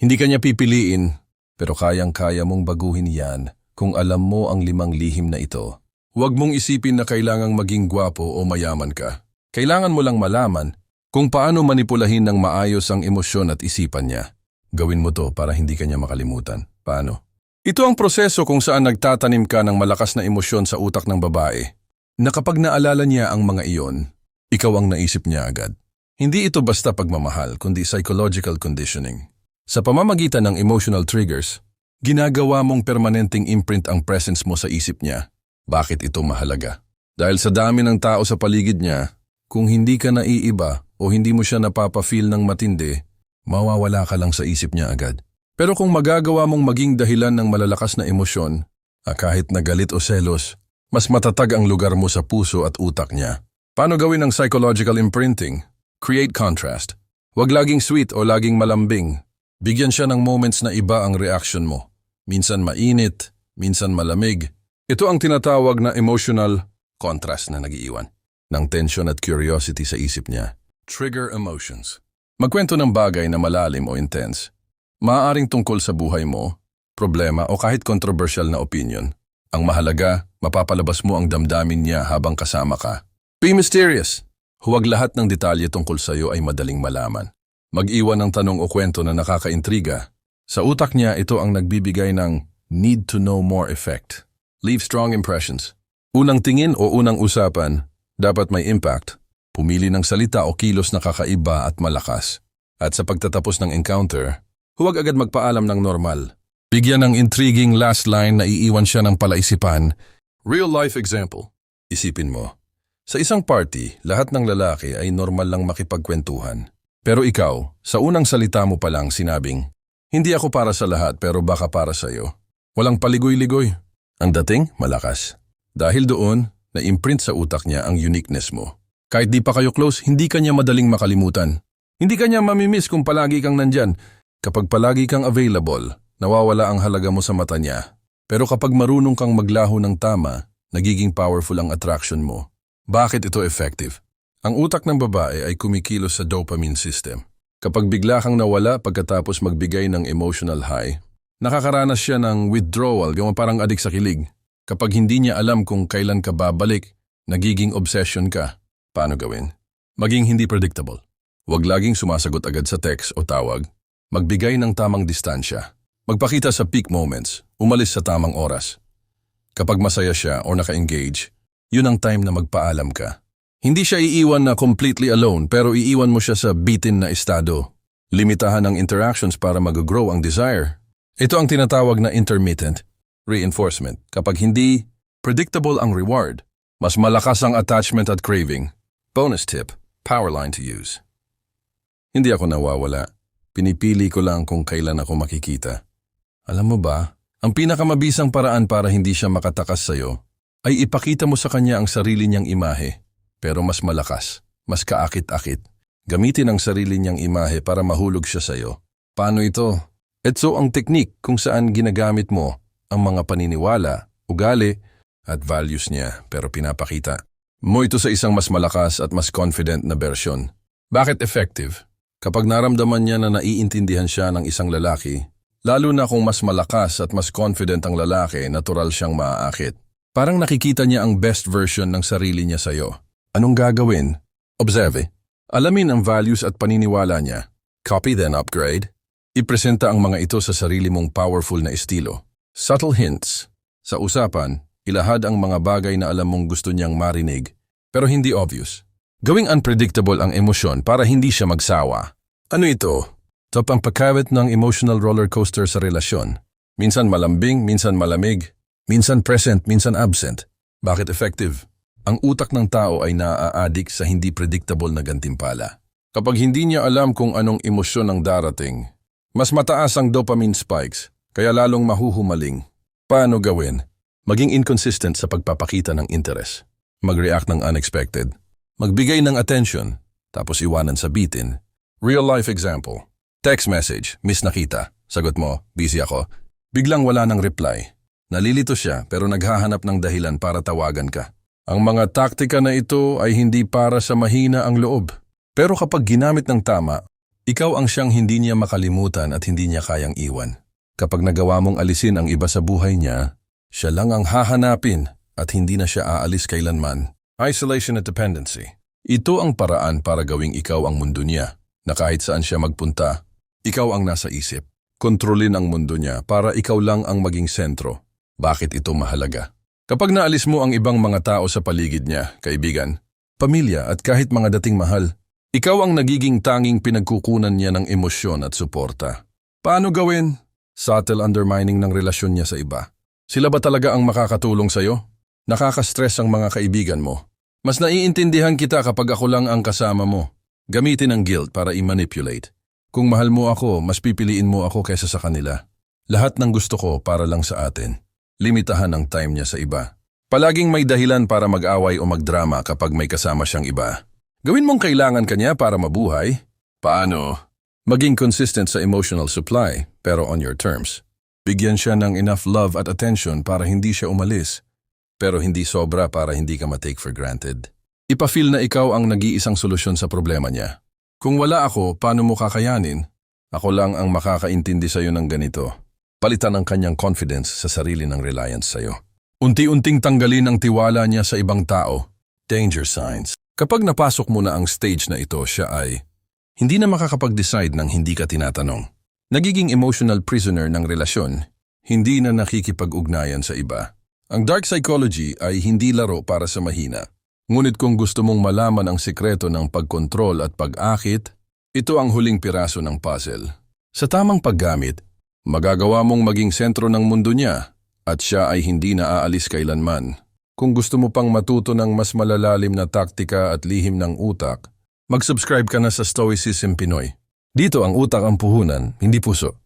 Hindi kanya pipiliin, pero kayang-kaya mong baguhin yan kung alam mo ang limang lihim na ito. Huwag mong isipin na kailangang maging gwapo o mayaman ka. Kailangan mo lang malaman kung paano manipulahin ng maayos ang emosyon at isipan niya. Gawin mo to para hindi kanya makalimutan. Paano? Ito ang proseso kung saan nagtatanim ka ng malakas na emosyon sa utak ng babae na kapag naalala niya ang mga iyon, ikaw ang naisip niya agad. Hindi ito basta pagmamahal, kundi psychological conditioning. Sa pamamagitan ng emotional triggers, ginagawa mong permanenteng imprint ang presence mo sa isip niya. Bakit ito mahalaga? Dahil sa dami ng tao sa paligid niya, kung hindi ka naiiba o hindi mo siya napapa-feel ng matindi, mawawala ka lang sa isip niya agad. Pero kung magagawa mong maging dahilan ng malalakas na emosyon, ah, kahit na galit o selos, mas matatag ang lugar mo sa puso at utak niya. Paano gawin ang psychological imprinting? Create contrast. Huwag laging sweet o laging malambing. Bigyan siya ng moments na iba ang reaction mo. Minsan mainit, minsan malamig. Ito ang tinatawag na emotional contrast na nagiiwan. Ng tension at curiosity sa isip niya. Trigger emotions. Magkwento ng bagay na malalim o intense. Maaaring tungkol sa buhay mo, problema o kahit controversial na opinion. Ang mahalaga, mapapalabas mo ang damdamin niya habang kasama ka. Be mysterious. Huwag lahat ng detalye tungkol sa iyo ay madaling malaman. Mag-iwan ng tanong o kwento na nakakaintriga. Sa utak niya, ito ang nagbibigay ng need to know more effect. Leave strong impressions. Unang tingin o unang usapan, dapat may impact. Pumili ng salita o kilos na kakaiba at malakas. At sa pagtatapos ng encounter, huwag agad magpaalam ng normal. Bigyan ng intriguing last line na iiwan siya ng palaisipan. Real life example. Isipin mo, sa isang party, lahat ng lalaki ay normal lang makipagkwentuhan. Pero ikaw, sa unang salita mo pa lang sinabing, hindi ako para sa lahat pero baka para sa iyo. Walang paligoy-ligoy. Ang dating, malakas. Dahil doon, na-imprint sa utak niya ang uniqueness mo. Kahit di pa kayo close, hindi kanya madaling makalimutan. Hindi kanya mamimiss kung palagi kang nandyan. Kapag palagi kang available, nawawala ang halaga mo sa mata niya. Pero kapag marunong kang maglaho ng tama, nagiging powerful ang attraction mo. Bakit ito effective? Ang utak ng babae ay kumikilos sa dopamine system. Kapag bigla kang nawala pagkatapos magbigay ng emotional high, nakakaranas siya ng withdrawal, yung parang adik sa kilig. Kapag hindi niya alam kung kailan ka babalik, nagiging obsession ka. Paano gawin? Maging hindi predictable. Huwag laging sumasagot agad sa text o tawag. Magbigay ng tamang distansya. Magpakita sa peak moments, umalis sa tamang oras. Kapag masaya siya o naka-engage, yun ang time na magpaalam ka. Hindi siya iiwan na completely alone pero iiwan mo siya sa bitin na estado. Limitahan ang interactions para mag-grow ang desire. Ito ang tinatawag na intermittent reinforcement. Kapag hindi predictable ang reward, mas malakas ang attachment at craving. Bonus tip, power line to use. Hindi ako nawawala. Pinipili ko lang kung kailan ako makikita. Alam mo ba, ang pinakamabisang paraan para hindi siya makatakas sa'yo ay ipakita mo sa kanya ang sarili niyang imahe, pero mas malakas, mas kaakit-akit. Gamitin ang sarili niyang imahe para mahulog siya sa'yo. Paano ito? Ito ang teknik kung saan ginagamit mo ang mga paniniwala, ugali, at values niya pero pinapakita mo ito sa isang mas malakas at mas confident na bersyon. Bakit effective? Kapag naramdaman niya na naiintindihan siya ng isang lalaki, lalo na kung mas malakas at mas confident ang lalaki, natural siyang maaakit. Parang nakikita niya ang best version ng sarili niya sa'yo. Anong gagawin? Observe. Alamin ang values at paniniwala niya. Copy then upgrade. Ipresenta ang mga ito sa sarili mong powerful na estilo. Subtle hints. Sa usapan, ilahad ang mga bagay na alam mong gusto niyang marinig, pero hindi obvious. Gawing unpredictable ang emosyon para hindi siya magsawa. Ano ito? Top ang pagkawit ng emotional roller coaster sa relasyon. Minsan malambing, minsan malamig, minsan present, minsan absent. Bakit effective? Ang utak ng tao ay naaadik sa hindi predictable na gantimpala. Kapag hindi niya alam kung anong emosyon ang darating, mas mataas ang dopamine spikes, kaya lalong mahuhumaling. Paano gawin? Maging inconsistent sa pagpapakita ng interest. Mag-react ng unexpected. Magbigay ng attention, tapos iwanan sa bitin. Real life example. Text message, miss nakita. Sagot mo, busy ako. Biglang wala ng reply. Nalilito siya pero naghahanap ng dahilan para tawagan ka. Ang mga taktika na ito ay hindi para sa mahina ang loob. Pero kapag ginamit ng tama, Ikaw ang siyang hindi niya makalimutan at hindi niya kayang iwan. Kapag nagawa mong alisin ang iba sa buhay niya, siya lang ang hahanapin at hindi na siya aalis kailanman. Isolation at dependency. Ito ang paraan para gawing ikaw ang mundo niya, na kahit saan siya magpunta, ikaw ang nasa isip. Kontrolin ang mundo niya para ikaw lang ang maging sentro. Bakit ito mahalaga? Kapag naalis mo ang ibang mga tao sa paligid niya, kaibigan, pamilya at kahit mga dating mahal, ikaw ang nagiging tanging pinagkukunan niya ng emosyon at suporta. Paano gawin? Subtle undermining ng relasyon niya sa iba. Sila ba talaga ang makakatulong sa'yo? Nakaka-stress ang mga kaibigan mo. Mas naiintindihan kita kapag ako lang ang kasama mo. Gamitin ang guilt para i-manipulate. Kung mahal mo ako, mas pipiliin mo ako kaysa sa kanila. Lahat ng gusto ko para lang sa atin. Limitahan ang time niya sa iba. Palaging may dahilan para mag-away o magdrama kapag may kasama siyang iba. Gawin mong kailangan kanya para mabuhay. Paano? Maging consistent sa emotional supply, pero on your terms. Bigyan siya ng enough love at attention para hindi siya umalis, pero hindi sobra para hindi ka matake for granted. Ipafeel na ikaw ang nag-iisang solusyon sa problema niya. Kung wala ako, paano mo kakayanin? Ako lang ang makakaintindi sa'yo ng ganito. Palitan ang kanyang confidence sa sarili ng reliance sa'yo. Unti-unting tanggalin ang tiwala niya sa ibang tao. Danger signs. Kapag napasok mo na ang stage na ito, siya ay hindi na makakapag-decide ng hindi ka tinatanong. Nagiging emotional prisoner ng relasyon, hindi na nakikipag-ugnayan sa iba. Ang dark psychology ay hindi laro para sa mahina. Ngunit kung gusto mong malaman ang sikreto ng pagkontrol at pag-akit, ito ang huling piraso ng puzzle. Sa tamang paggamit, magagawa mong maging sentro ng mundo niya at siya ay hindi na aalis kailanman. Kung gusto mo pang matuto ng mas malalalim na taktika at lihim ng utak, mag-subscribe ka na sa Stoicism Pinoy. Dito ang utak ang puhunan, hindi puso.